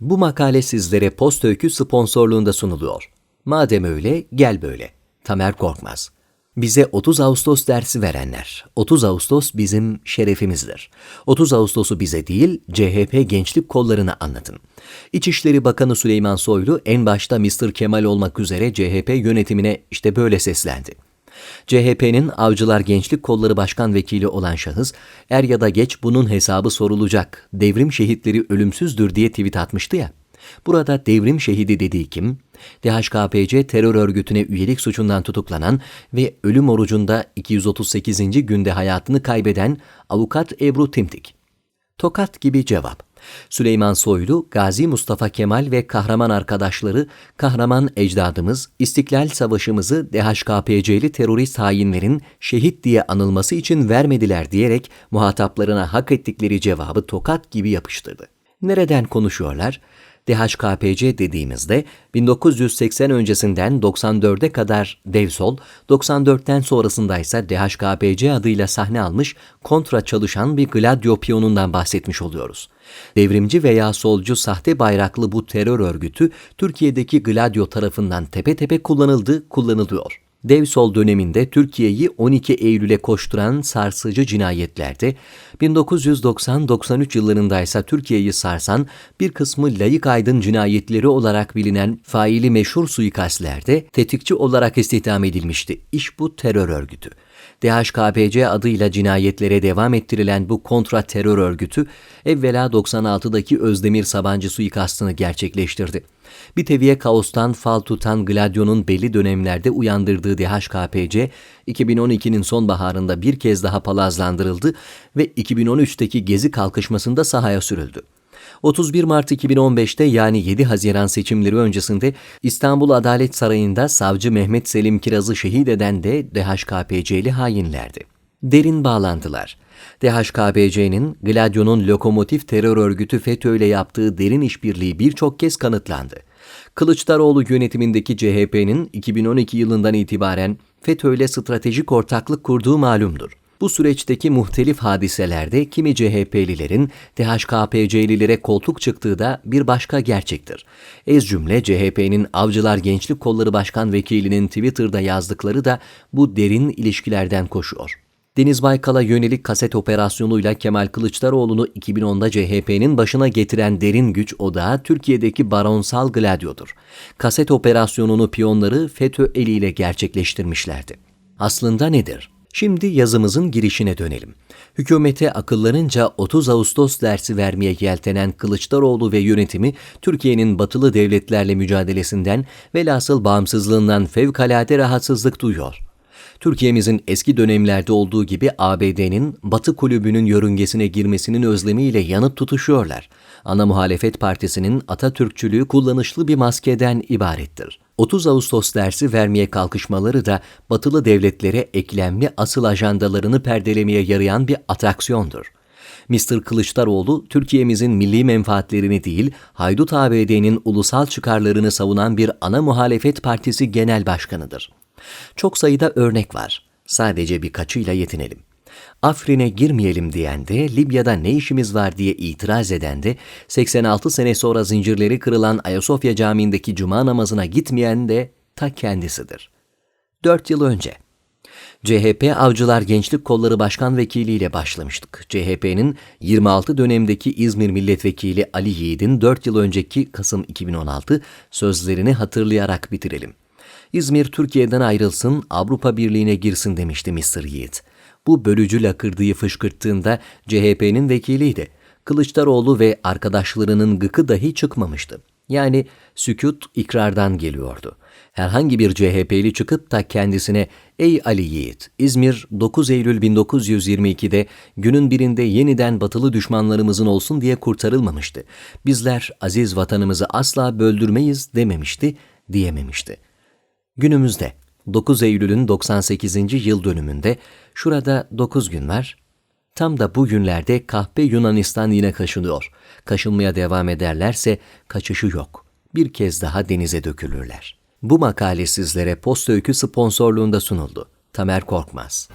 Bu makale sizlere Post Öykü sponsorluğunda sunuluyor. Madem öyle, gel böyle. Tamer Korkmaz. Bize 30 Ağustos dersi verenler. 30 Ağustos bizim şerefimizdir. 30 Ağustos'u bize değil, CHP gençlik kollarına anlatın. İçişleri Bakanı Süleyman Soylu en başta Mr. Kemal olmak üzere CHP yönetimine işte böyle seslendi. CHP'nin Avcılar Gençlik Kolları Başkan Vekili olan şahıs, er ya da geç bunun hesabı sorulacak, devrim şehitleri ölümsüzdür diye tweet atmıştı ya. Burada devrim şehidi dediği kim? DHKPC terör örgütüne üyelik suçundan tutuklanan ve ölüm orucunda 238. günde hayatını kaybeden avukat Ebru Timtik. Tokat gibi cevap. Süleyman Soylu, Gazi Mustafa Kemal ve kahraman arkadaşları, kahraman ecdadımız, İstiklal Savaşımızı DHKPC'li terörist hainlerin şehit diye anılması için vermediler diyerek muhataplarına hak ettikleri cevabı tokat gibi yapıştırdı. Nereden konuşuyorlar? DHKPC dediğimizde 1980 öncesinden 94'e kadar Devsol, 94'ten sonrasında ise DHKPC adıyla sahne almış kontra çalışan bir Gladio piyonundan bahsetmiş oluyoruz. Devrimci veya solcu sahte bayraklı bu terör örgütü Türkiye'deki Gladio tarafından tepe tepe kullanıldı, kullanılıyor. Dev sol döneminde Türkiye'yi 12 Eylül'e koşturan sarsıcı cinayetlerde, 1990-93 yıllarında ise Türkiye'yi sarsan bir kısmı layık aydın cinayetleri olarak bilinen faili meşhur suikastlerde tetikçi olarak istihdam edilmişti. İş bu terör örgütü. DHKPC adıyla cinayetlere devam ettirilen bu kontra terör örgütü evvela 96'daki Özdemir Sabancı suikastını gerçekleştirdi. Bir teviye kaostan fal tutan Gladio'nun belli dönemlerde uyandırdığı DHKPC, 2012'nin sonbaharında bir kez daha palazlandırıldı ve 2013'teki Gezi kalkışmasında sahaya sürüldü. 31 Mart 2015'te yani 7 Haziran seçimleri öncesinde İstanbul Adalet Sarayı'nda savcı Mehmet Selim Kiraz'ı şehit eden de DHKPC'li hainlerdi. Derin bağlantılar. DHKPC'nin Gladio'nun lokomotif terör örgütü FETÖ ile yaptığı derin işbirliği birçok kez kanıtlandı. Kılıçdaroğlu yönetimindeki CHP'nin 2012 yılından itibaren FETÖ ile stratejik ortaklık kurduğu malumdur. Bu süreçteki muhtelif hadiselerde kimi CHP'lilerin DHKPC'lilere koltuk çıktığı da bir başka gerçektir. Ez cümle CHP'nin Avcılar Gençlik Kolları Başkan Vekilinin Twitter'da yazdıkları da bu derin ilişkilerden koşuyor. Deniz Baykal'a yönelik kaset operasyonuyla Kemal Kılıçdaroğlu'nu 2010'da CHP'nin başına getiren derin güç odağı Türkiye'deki baronsal Gladio'dur. Kaset operasyonunu piyonları FETÖ eliyle gerçekleştirmişlerdi. Aslında nedir? Şimdi yazımızın girişine dönelim. Hükümete akıllarınca 30 Ağustos dersi vermeye yeltenen Kılıçdaroğlu ve yönetimi Türkiye'nin batılı devletlerle mücadelesinden velhasıl bağımsızlığından fevkalade rahatsızlık duyuyor. Türkiye'mizin eski dönemlerde olduğu gibi ABD'nin Batı kulübünün yörüngesine girmesinin özlemiyle yanıp tutuşuyorlar. Ana muhalefet partisinin Atatürkçülüğü kullanışlı bir maskeden ibarettir. 30 Ağustos dersi vermeye kalkışmaları da batılı devletlere eklemli asıl ajandalarını perdelemeye yarayan bir atraksiyondur. Mr. Kılıçdaroğlu, Türkiye'mizin milli menfaatlerini değil, haydut ABD'nin ulusal çıkarlarını savunan bir ana muhalefet partisi genel başkanıdır. Çok sayıda örnek var. Sadece birkaçıyla yetinelim. Afrin'e girmeyelim diyen de, Libya'da ne işimiz var diye itiraz eden de, 86 sene sonra zincirleri kırılan Ayasofya Camii'ndeki cuma namazına gitmeyen de ta kendisidir. 4 yıl önce CHP Avcılar Gençlik Kolları Başkan Vekili ile başlamıştık. CHP'nin 26 dönemdeki İzmir Milletvekili Ali Yiğit'in 4 yıl önceki Kasım 2016 sözlerini hatırlayarak bitirelim. İzmir Türkiye'den ayrılsın, Avrupa Birliği'ne girsin demişti Mr. Yiğit. Bu bölücü lakırdığı fışkırttığında CHP'nin vekiliydi. Kılıçdaroğlu ve arkadaşlarının gıkı dahi çıkmamıştı. Yani sükut ikrardan geliyordu. Herhangi bir CHP'li çıkıp da kendisine ''Ey Ali Yiğit, İzmir 9 Eylül 1922'de günün birinde yeniden batılı düşmanlarımızın olsun diye kurtarılmamıştı. Bizler aziz vatanımızı asla böldürmeyiz dememişti, diyememişti. Günümüzde 9 Eylül'ün 98. yıl dönümünde şurada 9 gün var. Tam da bu günlerde kahpe Yunanistan yine kaşınıyor. Kaşınmaya devam ederlerse kaçışı yok. Bir kez daha denize dökülürler. Bu makale sizlere Post Öykü sponsorluğunda sunuldu. Tamer Korkmaz